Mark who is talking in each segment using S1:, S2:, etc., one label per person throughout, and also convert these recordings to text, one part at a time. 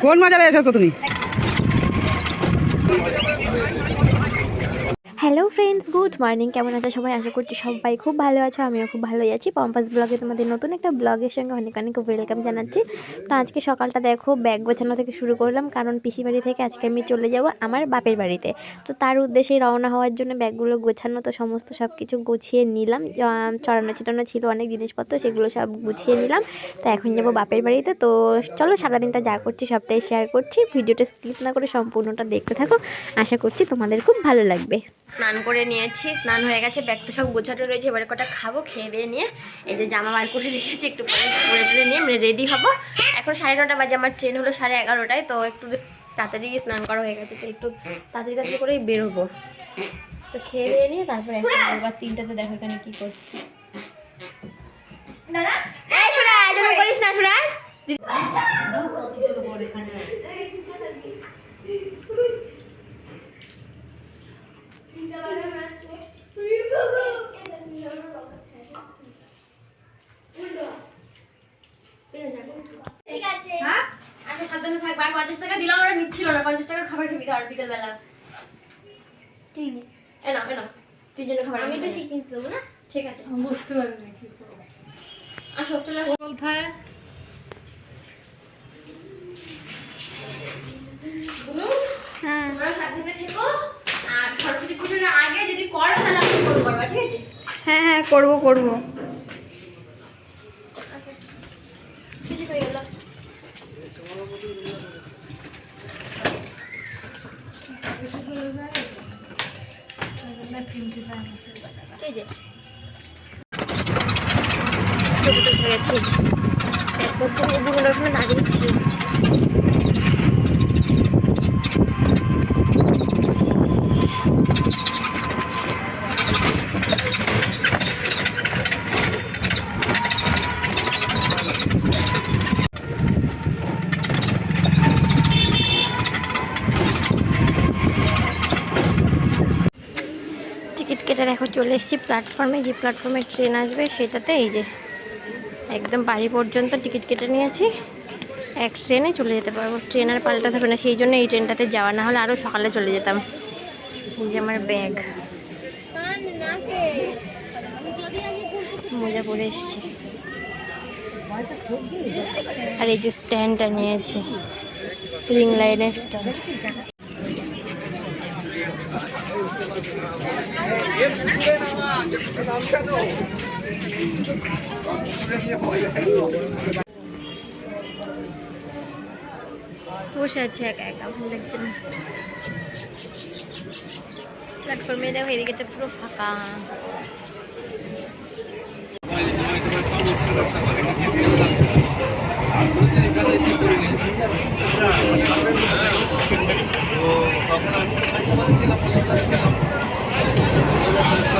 S1: কোন মাজারে এসেছ তুমি?
S2: Friends, good morning. কেমন আছো সবাই? আশা করছি সবাই খুব ভালো আছো, আমিও খুব ভালোই আছি। পম্পাস ব্লগে তোমাদের নতুন একটা ব্লগের সঙ্গে অনেক অনেক ওয়েলকাম জানাচ্ছি। তো আজকে সকালটা দেখো ব্যাগ গোছানো থেকে শুরু করলাম, কারণ পিসি বাড়ি থেকে আজকে আমি চলে যাব আমার বাপের বাড়িতে। তো তার উদ্দেশ্যে রওনা হওয়ার জন্য ব্যাগগুলো গোছানো, তো সমস্ত সব কিছু গুছিয়ে নিলাম। চড়ানো ছিটানো ছিল অনেক জিনিসপত্র, সেগুলো সব গুছিয়ে নিলাম। তো এখন যাব বাপের বাড়িতে। তো চলো সারাদিনটা যা করছি সবটাই শেয়ার করছি। ভিডিওটা স্কিপ না করে সম্পূর্ণটা দেখতে থাকো। আশা করছি তোমাদের খুব ভালো লাগবে। স্নান করে নিয়েছি স্নান হয়ে গেছে ব্যাগ তো সব গোছানো রয়েছে এবারে কটা খাব খেয়ে দিয়ে নিয়ে এই যে জামা বার করে রেখেছি একটু পরে পরে টরে নিয়ে রেডি হব। এখন সাড়ে নটা বাজে আমার ট্রেন হলো সাড়ে এগারোটায় তো একটু তাড়াতাড়ি স্নান করা হয়ে গেছে তো একটু তাড়াতাড়ি তাড়াতাড়ি করেই বেরোবো। তো খেয়ে দিয়ে নিয়ে তারপরে এখন এবার তিনটাতে দেখো এখানে কী করছি। করিস না সুরাজ হ্যাঁ? আমি সাবধানে থাকব আর টাকা দিলাম ওরা নিচ্ছিল না পঞ্চাশ টাকার খাবার খেবি খাবার বিকেলবেলা এ নাও এ নাও তিনজনের খাবার আমি তো শিখিয়ে দেবো না ঠিক আছে বুঝতে পারবি আসো চলে আসো
S1: কোথায়
S2: বুনু, তোমরা থেকো। আর সরস্বতী পুজোর আগে যদি করো তাহলে আমি ফোন করব ঠিক আছে?
S3: হ্যাঁ হ্যাঁ করব করব।
S2: বেশি হয়ে গেল। এই যে টোটোতে ধরেছি একবার তো বুড়ো ওখানে দাঁড়িয়েছি টিকিট কেটে দেখো চলে এসেছি প্ল্যাটফর্মে যে প্ল্যাটফর্মে ট্রেন আসবে সেটাতে এই যে একদম বাড়ি পর্যন্ত টিকিট কেটে নিয়েছি। এক ট্রেনে চলে যেতে পারব। ট্রেন আর পাল্টাতে হবে না, সেই জন্য এই ট্রেনটাতে যাওয়া। না হলে আরও সকালে চলে যেতাম। এই যে আমার ব্যাগ মজা পড়ে এসছি। আর এই যে স্ট্যান্ডটা নিয়েছি। রিং লাইনের স্ট্যান্ড বসে আছে একা একা ভালো লাগছে প্ল্যাটফর্মে দেখো, এদিকে পুরো ফাঁকা। এখন ঠিক আছে না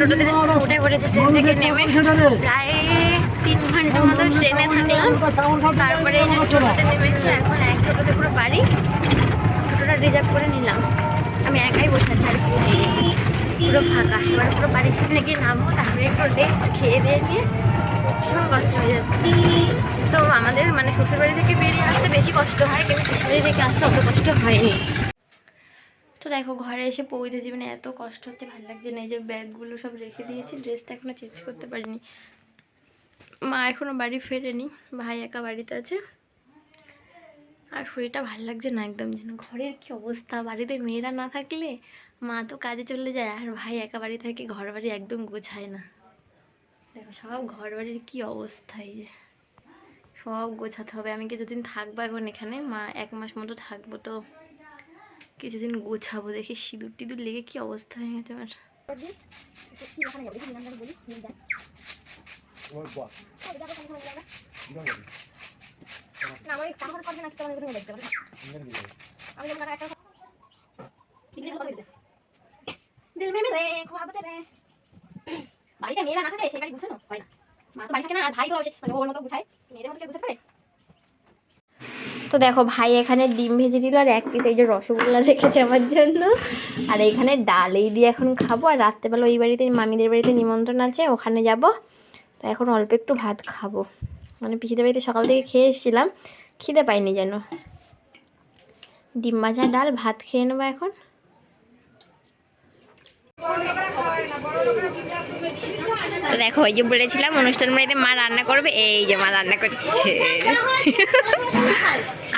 S2: টোটোতে উঠে পড়েছে ট্রেন থেকে নেমে। প্রায় তিন ঘণ্টা মতো ট্রেনে থাকলাম তারপরে এই যে টোটোতে নেমেছি এখন এক টোটোতে পুরো বাড়ি। টোটোটা রিজার্ভ করে নিলাম। আমি একাই বসে আছি আর পুরো ফাঁকা। এবার পুরো বাড়ির সামনে গিয়ে নামবো তারপরে একটু রেস্ট খেয়ে দিয়ে নিয়ে ভীষণ কষ্ট হয়ে যাচ্ছে। তো আমাদের মানে শ্বশুরবাড়ি থেকে বেরিয়ে আসতে বেশি কষ্ট হয় কিন্তু পিছাড়ি থেকে আসতে অত কষ্ট হয়নি। তো দেখো ঘরে এসে পৌঁছেছি মানে এত কষ্ট হচ্ছে ভালো লাগছে না। এই যে ব্যাগগুলো সব রেখে দিয়েছি ড্রেসটা এখনও চেঞ্জ করতে পারিনি। মা এখনও বাড়ি ফেরেনি, ভাই একা বাড়িতে আছে। আর শরীরটা ভালো লাগছে না একদম যেন। ঘরের কি অবস্থা? বাড়িতে মেয়েরা না থাকলে মা তো কাজে চলে যায়, আর ভাই একা বাড়ি থাকে ঘর বাড়ি একদম গোছায় না। দেখো, সব ঘর বাড়ির কী অবস্থা এই যে। সব গোছাতে হবে। আমি কিছুদিন থাকব এখন এখানে, মা এক মাস মতো থাকব তো। কিছুদিন গোছাবো, দেখি সিঁদুর টিঁদুর লেগে কী অবস্থা হয়ে গেছে আমার।
S4: বাড়িতে মেয়েরা না থাকে সেই বাড়ি গুছানো হয় না। মা তো বাড়ি থাকে না আর ভাই তো মানে ওর মতো গুছায় মেয়েদের মতো গুছাতে পারে?
S2: তো দেখো ভাই এখানে ডিম ভেজে দিল আর এক পিস এই যে রসগোল্লা রেখেছে আমার জন্য। আর এখানে ডাল এই দিয়ে এখন খাব। আর রাত্রেবেলা ওই বাড়িতে মামিদের বাড়িতে নিমন্ত্রণ আছে ওখানে যাব। তো এখন অল্প একটু ভাত খাব। মানে পিসিদের বাড়িতে সকাল থেকে খেয়ে এসেছিলাম, খিদে পাইনি যেন। ডিম ভাজা, ডাল, ভাত খেয়ে নেব এখন। দেখো, ওই যে বলেছিলাম, অনুষ্ঠান বাড়িতে মা রান্না করবে, এই যে মা রান্না করছে।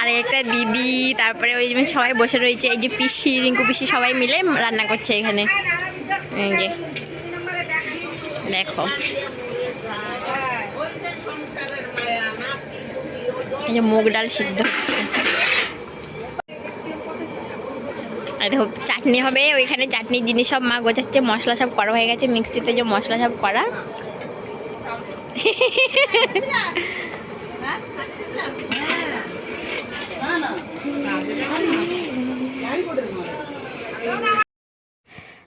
S2: আর একটা দিদি, তারপরে ওই সবাই বসে রয়েছে, এই যে পিসি, রিঙ্কু পিসি সবাই মিলে রান্না করছে এখানে। এই যে। দেখো। এই যে মুগ ডাল সিদ্ধ হচ্ছে। দেখো, চাটনি হবে, ওইখানে চাটনির জিনিস সব মা গোছাচ্ছে, মশলা সব করা হয়ে গেছে, মিক্সিতে যে মশলা সব করা।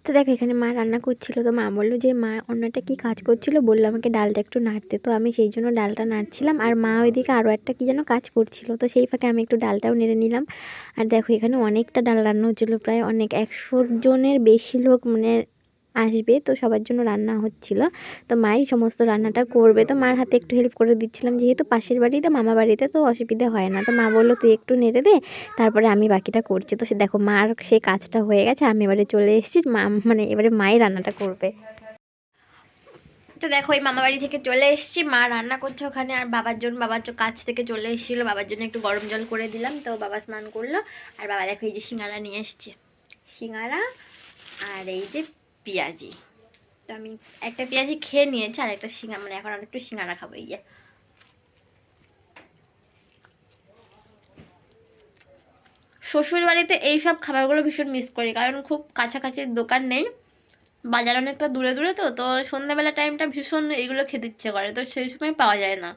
S2: তো দেখো, এখানে মা রান্না করছিল। তো মা বলল যে, মা অন্যটা কি কাজ করছিল? বলল আমাকে ডালটা একটু নাড়তে। তো আমি সেই জন্য ডালটা নাড়ছিলাম। আর মা ওইদিকে আরও একটা কি যেন কাজ করছিল। তো সেই ফাঁকে আমি একটু ডালটাও নেড়ে নিলাম। আর দেখো, এখানে অনেকটা ডাল রান্না হচ্ছিল। প্রায় অনেক একশো জনের বেশি লোক মানে আসবে। তো সবার জন্য রান্না হচ্ছিল। তো মাই সমস্ত রান্নাটা করবে। তো মার হাতে একটু হেল্প করে দিচ্ছিলাম। যেহেতু পাশের বাড়িতে মামা বাড়িতে তো অসুবিধা হয় না। তো মা বলল, তুই একটু নেড়ে দে, তারপরে আমি বাকিটা করছি। তো সে দেখো, মার সেই কাজটা হয়ে গেছে। আমি এবারে চলে এসেছি। মা মানে এবারে মাই রান্নাটা করবে। তো দেখো, এই মামা বাড়ি থেকে চলে এসেছি। মা রান্না করছে ওখানে। আর বাবার জন্য, বাবার কাছ থেকে চলে এসেছিল। বাবার জন্য একটু গরম জল করে দিলাম। তো বাবা স্নান করল। আর বাবা দেখো, এই যে সিঙ্গারা নিয়ে এসছে। সিঙ্গারা আর এই যে পেঁয়াজি। তো আমি একটা পেঁয়াজি খেয়ে নিয়েছি, আর একটা সিঙ্গা মানে এখন আর একটু খাব, এই যে। শ্বশুর বাড়িতে এইসব খাবারগুলো ভীষণ মিস করি, কারণ খুব কাছাকাছি দোকান নেই, বাজার অনেকটা দূরে দূরে তো তো সন্ধ্যাবেলা টাইমটা ভীষণ এগুলো খেতে ইচ্ছে করে, তো সেই সময় পাওয়া যায় না।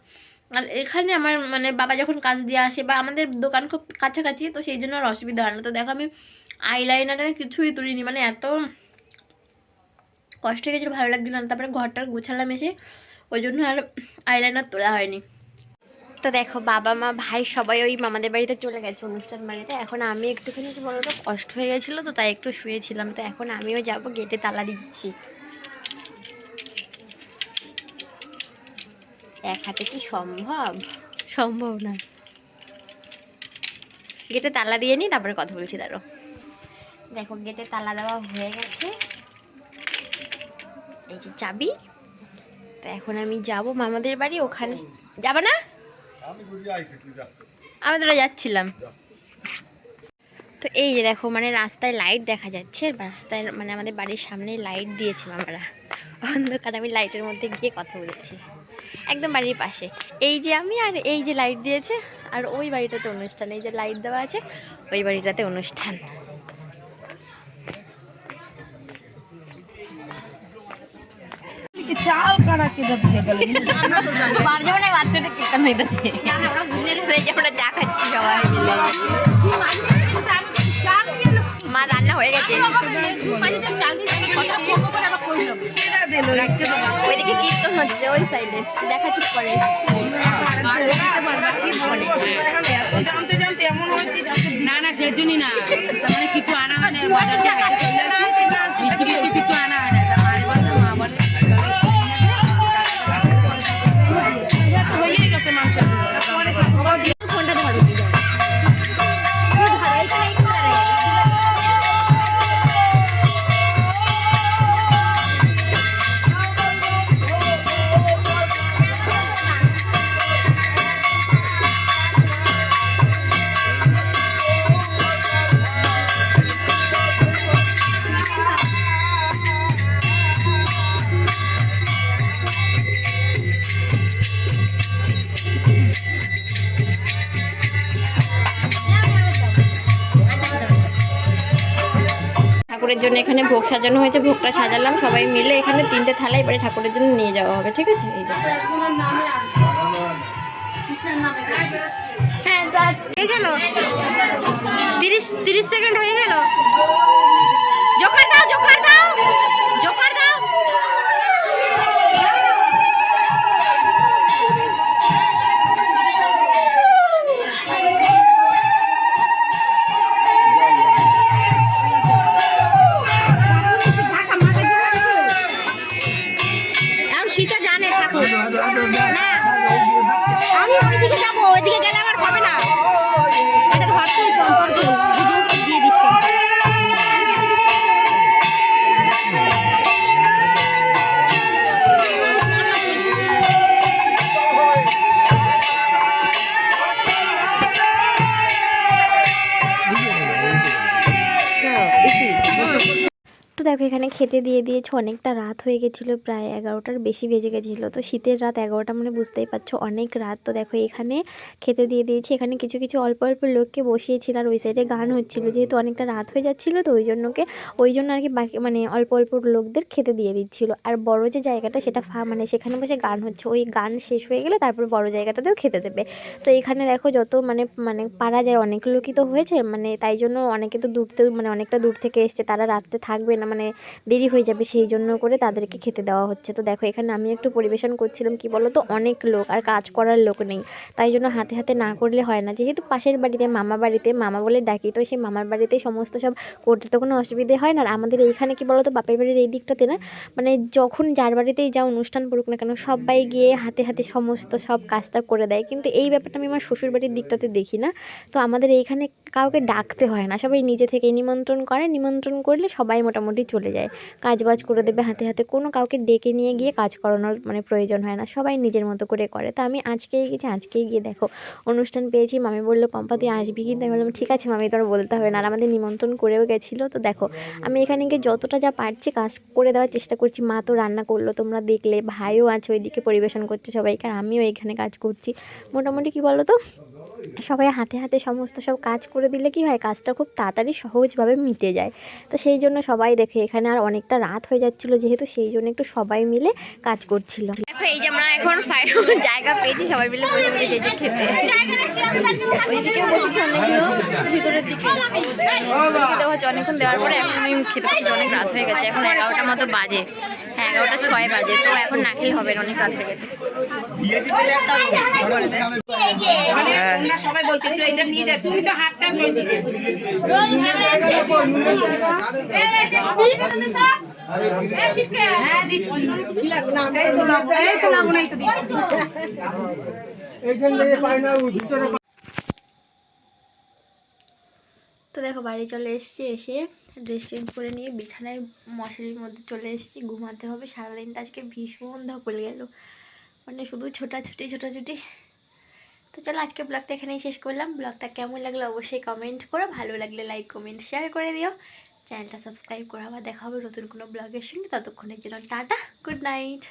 S2: আর এখানে আমার মানে বাবা যখন কাজ দিয়ে আসে, বা আমাদের দোকান খুব কাছাকাছি, তো সেই জন্য আর অসুবিধা হয় না। তো দেখো আমি আইলাইনারটা কিছুই তুলিনি মানে এত কষ্ট হয়ে গেছিল ভালো লাগছিল না। তারপরে ঘরটা গোছালাম এসে ওই জন্য আর আইলাইনার তোলা হয়নি। তো দেখো বাবা মা ভাই সবাই ওই মামাদের বাড়িতে চলে গেছে অনুষ্ঠান বাড়িতে। এখন আমি একটুখানি কি বলতো কষ্ট হয়ে গেছিল তো তাই একটু শুয়েছিলাম। তো এখন আমিও যাব গেটে তালা দিচ্ছি। এক হাতে কি সম্ভব? সম্ভব না। গেটে তালা দিয়ে নিই তারপরে কথা বলছি দাঁড়ো দেখো গেটে তালা দেওয়া হয়ে গেছে। এই যে চাবি। তো এখন আমি যাব মামাদের বাড়ি ওখানে। যাবা না? আমি তোরা যাচ্ছিলাম। তো এই যে দেখো মানে রাস্তায় লাইট দেখা যাচ্ছে রাস্তায় মানে আমাদের বাড়ির সামনে লাইট দিয়েছে মামারা অন্ধকার আমি লাইটের মধ্যে গিয়ে কথা বলেছি। একদম বাড়ির পাশে। এই যে আমি আর এই যে লাইট দিয়েছে আর ওই বাড়িটাতে অনুষ্ঠান। এই যে লাইট দেওয়া আছে ওই বাড়িটাতে অনুষ্ঠান।
S1: চাল কারা কেটে দিয়ে গেল?
S2: বাপ যেমন বাচ্চাটা কীর্তন হইতেছে। আমরা চা খাচ্ছি সবাই মিলে। মা রান্না হয়ে গেছে ওইদিকে কীর্তন হচ্ছে ওই সাইডে দেখা ঠিক করে।
S5: না না সেজন্যই না। মানে কিছু আনা হয় না বাজার
S2: জন্য এখানে ভোগ সাজানো হয়েছে, ভোগটা সাজালাম, সবাই মিলে এখানে তিনটে থালা এবারে ঠাকুরের জন্য নিয়ে যাওয়া হবে, ঠিক আছে? এই যে।
S4: হ্যাঁ
S2: তিরিশ তিরিশ সেকেন্ড হয়ে গেল? জোখার দাও জোখার দাও আমি ওইদিকে যাব ওইদিকে গেলে আমার হবে না। দেখো, এখানে খেতে দিয়ে দিয়েছে, অনেকটা রাত হয়ে গেছিল, প্রায় এগারোটার বেশি বেজে গেছিল। তো শীতের রাত এগারোটা মানে বুঝতেই পারছ, অনেক রাত। তো দেখো, এখানে খেতে দিয়ে দিয়েছি, এখানে কিছু কিছু অল্প অল্প লোককে বসিয়েছিল আর ওই সাইডে গান হচ্ছিল। যেহেতু অনেকটা রাত হয়ে যাচ্ছিল, তো ওই জন্যকে ওই জন্য আর কি বাকি মানে অল্প অল্প লোকদের খেতে দিয়ে দিচ্ছিল। আর বড় যে জায়গাটা, সেটা ফা মানে সেখানে বসে গান হচ্ছে, ওই গান শেষ হয়ে গেলে তারপর বড় জায়গাটাতেও খেতে দেবে। তো এখানে দেখো, যত মানে মানে পারা যায়, অনেক লোকই তো হয়েছে মানে তাই জন্য অনেকে তো দূর থেকে মানে অনেকটা দূর থেকে এসছে, তারা রাত্রে থাকবে না মানে দেরি হয়ে যাবে সেই জন্য করে তাদেরকে খেতে দেওয়া হচ্ছে। তো দেখো, এখানে আমি একটু পরিবেশন করছিলাম কি বলো তো অনেক লোক আর কাজ করার লোক নেই। তাই জন্য হাতে হাতে না করলে হয় না। যেহেতু পাশের বাড়িতে, মামা বাড়িতে, মামা বলে ডাকি, তো সেই মামার বাড়িতেই সমস্ত সব করতে তো কোনো অসুবিধে হয় না। আর আমাদের এইখানে কি বলো তো বাপের বাড়ির এই দিকটাতে না মানে যখন যার বাড়িতেই যা অনুষ্ঠান পড়ুক না কেন, সবাই গিয়ে হাতে হাতে সমস্ত সব কাজটা করে দেয়। কিন্তু এই ব্যাপারটা আমি আমার শ্বশুর বাড়ির দিকটাতে দেখি না। তো আমাদের এইখানে কাউকে ডাকতে হয় না। সবাই নিজে থেকে নিমন্ত্রণ করে। নিমন্ত্রণ করলে সবাই মোটামুটি চলে যায়। কাজ বাজ করে দেবে হাতে হাতে। কোনো কাউকে ডেকে নিয়ে গিয়ে কাজ করানোর মানে প্রয়োজন হয় না। সবাই নিজের মতো করে করে। তো আমি আজকেই গেছি, আজকেই গিয়ে দেখো, অনুষ্ঠান পেয়েছি। মামি বলল, পম্পা, তুই আসবি কিন্তু আমি বললাম, ঠিক আছে মামি তোমার বলতে হবে না। আর আমাদের নিমন্ত্রণ করেও গেছিল। তো দেখো, আমি এখানে গিয়ে যতটা যা পারছি কাজ করে দেওয়ার চেষ্টা করছি। মা তো রান্না করল, তোমরা দেখলে, ভাইও আছে, ওইদিকে পরিবেশন করছে সবাইকে, আর আমিও এখানে কাজ করছি। মোটামুটি কি বলো তো সবাই হাতে হাতে সমস্ত সব কাজ করে দিলে কি হয়? কাজটা খুব তাড়াতাড়ি সহজভাবে মিটে যায়। তো সেই জন্য সবাই দেখে এখানে আর অনেকটা রাত হয়ে যাচ্ছিল যেহেতু সেই জন্য একটু সবাই মিলে কাজ করছিল। এই যে আমরা এখন জায়গা পেয়েছি, সবাই মিলে বসে বসে যে যে খেতে। ওইদিকেও বসেছি অনেকগুলো, ভিতরের দিকে। অনেকক্ষণ দেওয়ার পরে এখন আমি খেতে অনেক রাত হয়ে গেছে, এখন এগারোটার মতো বাজে। এগারোটা ছয় বাজে তো এখন না খেলে হবে অনেক রাত হয়ে গেছে তো দেখো বাড়ি চলে এসেছি, এসে ড্রেস চেঞ্জ করে নিয়ে বিছানায় মশারির মধ্যে চলে এসেছি। ঘুমাতে হবে, সারাদিনটা আজকে ভীষণ ধকল গেল। মানে শুধু ছোটাছুটি ছোটাছুটি। তো চলো আজকে ব্লগটা এখানেই শেষ করলাম। ব্লগটা কেমন লাগল অবশ্যই কমেন্ট করো। ভালো লাগলে লাইক কমেন্ট শেয়ার করে দিও। চ্যানেলটা সাবস্ক্রাইব করো। আবার দেখা হবে নতুন কোনো ব্লগের সঙ্গে। ততক্ষণের জন্য টাটা গুড নাইট